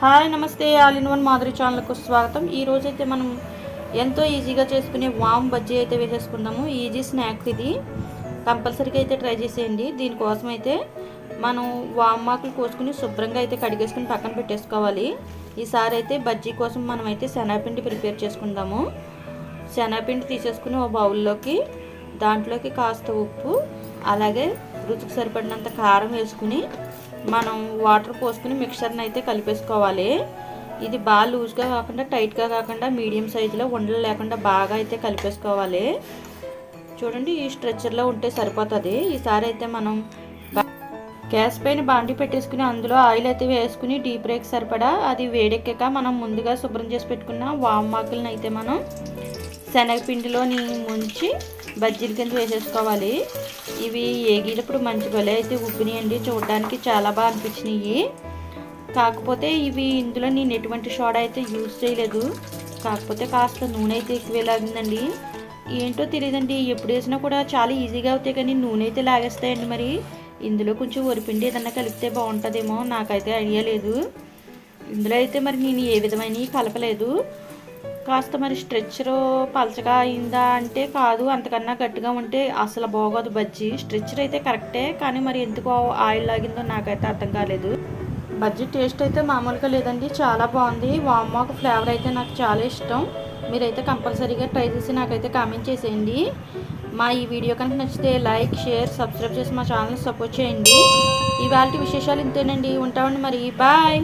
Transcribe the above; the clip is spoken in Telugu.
హాయ్ నమస్తే ఆల్ ఇన్ వన్ మాధురి ఛానల్కు స్వాగతం. ఈరోజు అయితే మనం ఎంతో ఈజీగా చేసుకునే వామ్ బజ్జీ అయితే వేసేసుకుందాము. ఈజీ స్నాక్స్ ఇది. కంపల్సరీగా అయితే ట్రై చేసేయండి. దీనికోసం అయితే మనం వామ్ ఆకులు కోసుకుని శుభ్రంగా అయితే కడిగేసుకుని పక్కన పెట్టేసుకోవాలి. ఈసారి అయితే బజ్జీ కోసం మనం అయితే శనగపిండి ప్రిపేర్ చేసుకుందాము. శనగపిండి తీసేసుకుని ఓ బౌల్లోకి దాంట్లోకి కాస్త ఉప్పు అలాగే రుచికి సరిపడినంత కారం వేసుకుని మనం వాటర్ పోసుకుని మిక్సర్ని అయితే కలిపేసుకోవాలి. ఇది బాగా లూజ్గా కాకుండా టైట్గా కాకుండా మీడియం సైజులో ఉండలు లేకుండా బాగా అయితే కలిపేసుకోవాలి. చూడండి ఈ స్ట్రెచ్చర్లో ఉంటే సరిపోతుంది. ఈసారి అయితే మనం గ్యాస్ పైన బాండి పెట్టేసుకుని అందులో ఆయిల్ అయితే వేసుకుని డీప్ బ్రేక్ సరిపడా అది వేడెక్కాక మనం ముందుగా శుభ్రం చేసి పెట్టుకున్న వామాకులను అయితే మనం శనగపిండిలోని ముంచి బజ్జీల కింద వేసేసుకోవాలి. ఇవి ఏగినప్పుడు మంచి భలే అయితే ఉబ్బినాయండి. చూడడానికి చాలా బాగా అనిపించినాయి కాకపోతే ఇవి ఇందులో నేను ఎటువంటి సోడా అయితే యూజ్ చేయలేదు. కాకపోతే కాస్త నూనె అయితే ఎక్కువ లాగిందండి ఏంటో తెలియదండి ఎప్పుడు వేసినా కూడా చాలా ఈజీగా అవుతాయి కానీ నూనె అయితే లాగేస్తాయండి మరి. ఇందులో కొంచెం వరిపిండి ఏదన్నా కలిపితే బాగుంటుందేమో. నాకైతే ఐడియా లేదు. ఇందులో అయితే మరి నేను ఏ విధమైన కలపలేదు. కాస్త మరి స్ట్రెచ్చర్ పలచగా అయిందా అంటే కాదు అంతకన్నా గట్టిగా ఉంటే అసలు బాగోదు బజ్జీ. స్ట్రెచ్చర్ అయితే కరెక్టే కానీ మరి ఎందుకు ఆయిల్ లాగిందో నాకైతే అర్థం కాలేదు. బజ్జీ టేస్ట్ అయితే మామూలుగా లేదండి చాలా బాగుంది. వామాకు ఫ్లేవర్ అయితే నాకు చాలా ఇష్టం. మీరైతే కంపల్సరీగా ట్రై చేసి నాకైతే కామెంట్ చేసేయండి. మా ఈ వీడియో కనుక నచ్చితే లైక్ షేర్ సబ్స్క్రైబ్ చేసి మా ఛానల్ సపోర్ట్ చేయండి. ఇవాళ విశేషాలు ఇంతేనండి. ఉంటామండి మరి. బాయ్.